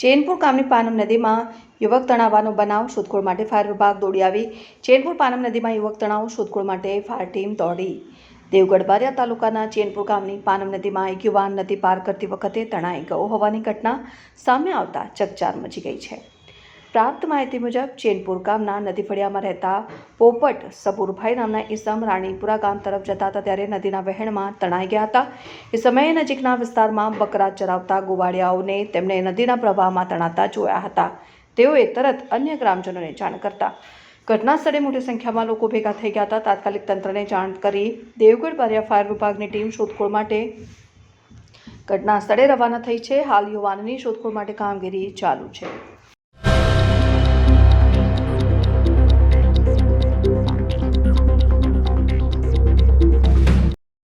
ચેનપુર ગામની પાનમ નદીમાં યુવક તણાવવાનો બનાવ, શોધખોળ માટે ફાયર વિભાગ દોડી આવી. ચેનપુર પાનમ નદીમાં યુવક તણાવ, શોધખોળ માટે ફાયર ટીમ દોડી. દેવગઢ બારિયા તાલુકાના ચેનપુર ગામની પાનમ નદીમાં એક યુવાન નદી પાર કરતી વખતે તણાઈ ગયો હોવાની ઘટના સામે આવતા ચકચાર મચી ગઈ છે. પ્રાપ્ત માહિતી મુજબ ચેનપુર ગામના નદી ફળિયામાં રહેતા પોપટ સબુરભાઈ નામના ઈસમ રાણીપુરા ગામ તરફ જતા હતા ત્યારે નદીના વહેણમાં તણાઈ ગયા હતા. એ સમયે નજીકના વિસ્તારમાં બકરા ચરાવતા ગોવાળિયાઓને તેમણે નદીના પ્રવાહમાં તણાતા જોયા હતા. તેઓએ તરત અન્ય ગ્રામજનોને જાણ કરતા. ઘટના સ્થળે મોટી સંખ્યામાં લોકો ભેગા થઈ ગયા હતા. તાત્કાલિક તંત્રને જાણ કરી દેવગઢ બારિયા ફાયર વિભાગની ટીમ શોધખોળ માટે ઘટના સ્થળે રવાના થઈ છે. હાલ યુવાનની શોધખોળ માટે કામગીરી ચાલુ છે.